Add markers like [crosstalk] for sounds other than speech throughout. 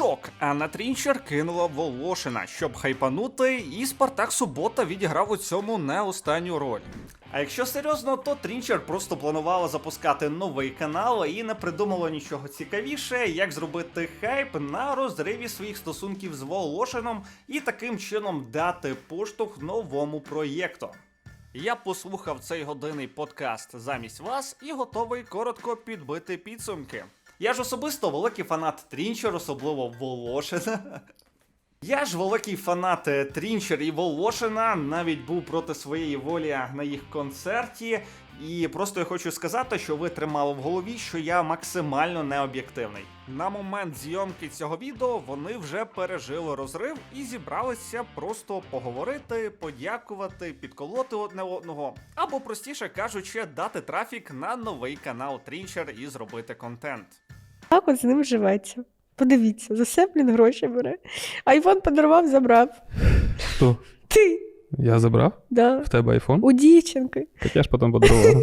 Шок! Анна Трінчер кинула Волошина, щоб хайпанути, і Спартак Субота відіграв у цьому не останню роль. А якщо серйозно, то Трінчер просто планувала запускати новий канал і не придумала нічого цікавіше, як зробити хайп на розриві своїх стосунків з Волошином і таким чином дати поштовх новому проєкту. Я послухав цей годинний подкаст замість вас і готовий коротко підбити підсумки. Я ж особисто великий фанат Трінчер, особливо Волошина. [laughs] Я ж великий фанат е, Трінчер і Волошина, навіть був проти своєї волі на їх концерті. І просто я хочу сказати, що ви тримали в голові, що я максимально необ'єктивний. На момент зйомки цього відео вони вже пережили розрив і зібралися просто поговорити, подякувати, підколоти одне одного, або простіше кажучи, дати трафік на новий канал Трінчер і зробити контент. Так от з ним живеться. Подивіться, за все, блін, гроші бере. Айфон подарував, забрав. Хто? Ти, Я забрав? да. В тебе айфон? У дівчинки. Так я ж потім подарував. [laughs]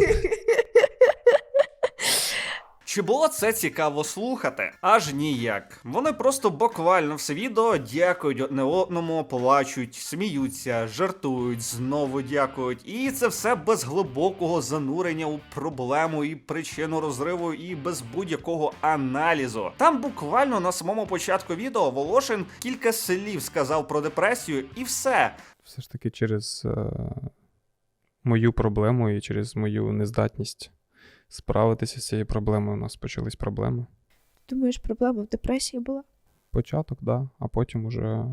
Чи було це цікаво слухати? Аж ніяк. Вони просто буквально все відео дякують одне одному, плачуть, сміються, жартують, знову дякують. І це все без глибокого занурення у проблему і причину розриву, і без будь-якого аналізу. Там буквально на самому початку відео Волошин кілька слів сказав про депресію, і все. Все ж таки через е, мою проблему і через мою нездатність справитися з цією проблемою у нас почались проблеми. Думаєш, проблема в депресії була? Початок, да, а потім уже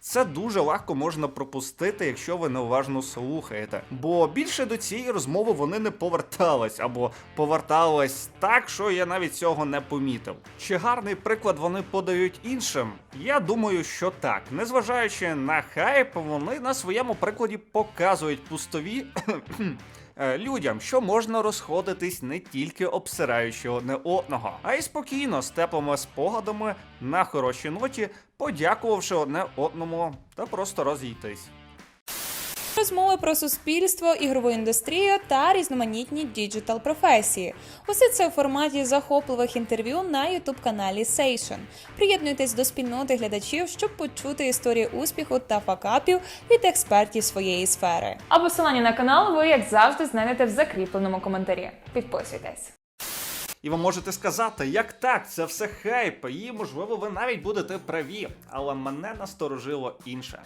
Це дуже легко можна пропустити, якщо ви неуважно слухаєте. Бо більше до цієї розмови вони не повертались або повертались так, що я навіть цього не помітив. Чи гарний приклад вони подають іншим? Я думаю, що так. Незважаючи на хайп, вони на своєму прикладі показують пустові. Е, Людям, що можна розходитись не тільки обсираючи одне одного, а й спокійно з теплими спогадами на хорошій ноті, подякувавши одне одному та просто розійтись. Розмови про суспільство, ігрову індустрію та різноманітні діджитал професії. Усе це у форматі захопливих інтерв'ю на ютуб каналі Сейшн. Приєднуйтесь до спільноти глядачів, щоб почути історії успіху та факапів від експертів своєї сфери. А посилання на канал ви, як завжди, знайдете в закріпленому коментарі. Підписуйтесь. І ви можете сказати, як так, це все хайп, і можливо ви навіть будете праві, але мене насторожило інше.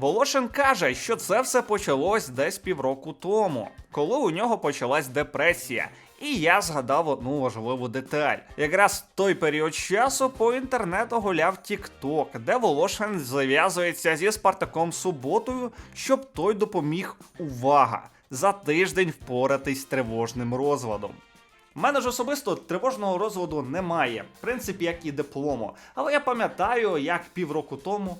Волошин каже, що це все почалось десь півроку тому, коли у нього почалась депресія. І я згадав одну важливу деталь. Якраз той період часу по інтернету гуляв TikTok, де Волошин зав'язується зі Спартаком суботою, щоб той допоміг увага за тиждень впоратись з тривожним розладом. У мене ж особисто тривожного розладу немає, в принципі, як і диплому. Але я пам'ятаю, як півроку тому.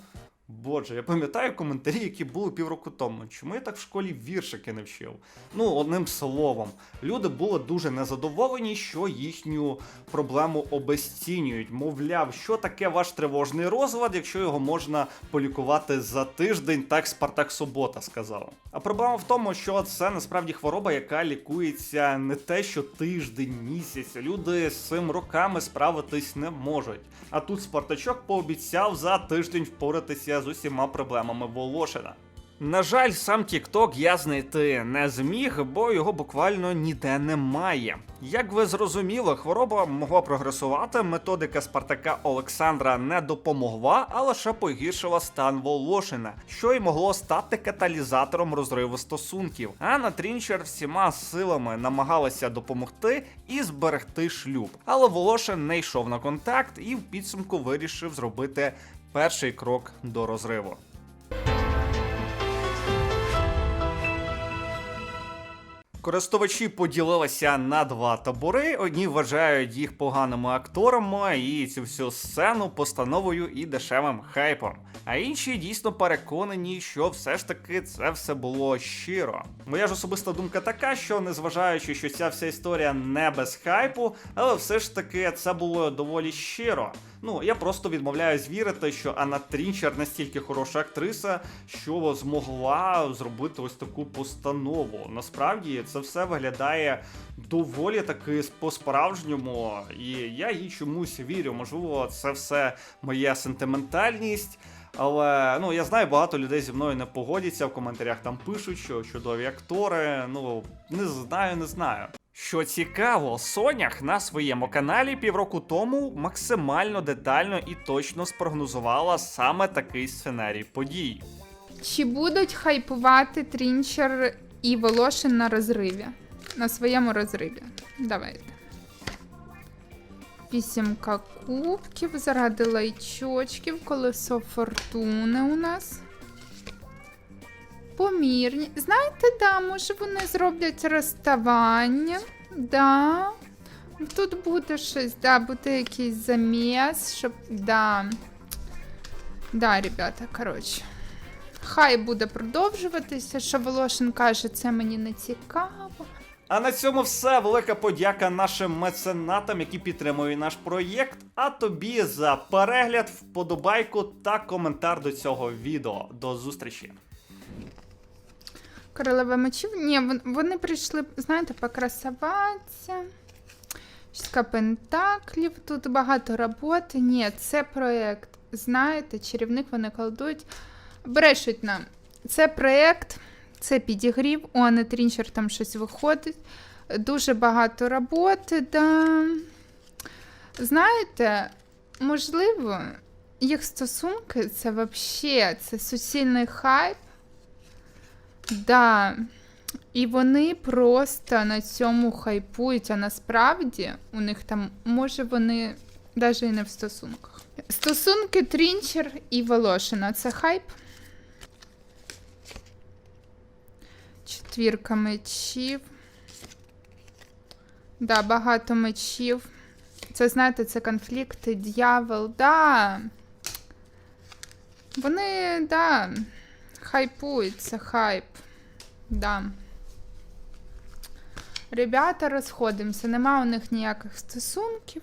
Боже, я пам'ятаю коментарі, які були півроку тому. Чому я так в школі віршики не вчив? Ну, одним словом, люди були дуже незадоволені, що їхню проблему обезцінюють. Мовляв, що таке ваш тривожний розлад, якщо його можна полікувати за тиждень, так Спартак Субота сказав. А проблема в тому, що це насправді хвороба, яка лікується не те, що тиждень, місяць. Люди з цим роками справитись не можуть. А тут Спартачок пообіцяв за тиждень впоратися з усіма проблемами Волошина. На жаль, сам TikTok я знайти не зміг, бо його буквально ніде немає. Як ви зрозуміли, хвороба могла прогресувати. Методика Спартака Олександра не допомогла, а лише погіршила стан Волошина, що й могло стати каталізатором розриву стосунків. Анна Трінчер всіма силами намагалася допомогти і зберегти шлюб. Але Волошин не йшов на контакт і в підсумку вирішив зробити перший крок до розриву. Користувачі поділилися на два табори. Одні вважають їх поганими акторами і цю всю сцену постановою і дешевим хайпом. А інші дійсно переконані, що все ж таки це все було щиро. Моя ж особиста думка така, що незважаючи, що ця вся історія не без хайпу, але все ж таки це було доволі щиро. Ну, я просто відмовляюсь вірити, що Анна Трінчер настільки хороша актриса, що змогла зробити ось таку постанову. Насправді це все виглядає доволі таки по-справжньому, і я їй чомусь вірю. Можливо, це все моя сентиментальність. Але ну я знаю, багато людей зі мною не погодяться в коментарях. Там пишуть, що чудові актори. Ну не знаю, не знаю. Що цікаво, Сонях на своєму каналі півроку тому максимально детально і точно спрогнозувала саме такий сценарій подій. Чи будуть хайпувати Трінчер і Волошин на розриві? На своєму розриві. Давайте. Вісімка кубків заради лайчочків, колесо фортуни у нас. Помірні. Знаєте, да, може вони зроблять розставання. Да. Тут буде щось, да, буде якийсь заміс, щоб. Да. Да, ребята, коротше. Хай буде продовжуватися. Що Волошин каже, це мені не цікаво. А на цьому все. Велика подяка нашим меценатам, які підтримують наш проєкт. А тобі за перегляд, вподобайку та коментар до цього відео. До зустрічі! Королева мечів. Ні, вони прийшли, знаєте, покрасуватися. Шістка пентаклів, тут багато роботи. Ні, це проєкт. Знаєте, чарівник вони колдують. Брешуть нам. Це проєкт, це підігрів. У Анни Трінчер там щось виходить. Дуже багато роботи, да. Знаєте, можливо, їх стосунки це взагалі це суцільний хайп. Да. І вони просто на цьому хайпують, а насправді у них там, може, вони навіть і не в стосунках. Стосунки Трінчер і Волошина це хайп. Четвірка мечів. Да, багато мечів. Це, знаєте, це конфлікти, дьявол, да. Вони, да, хайпують, це хайп. Да. Ребята, розходимося, нема у них ніяких стосунків.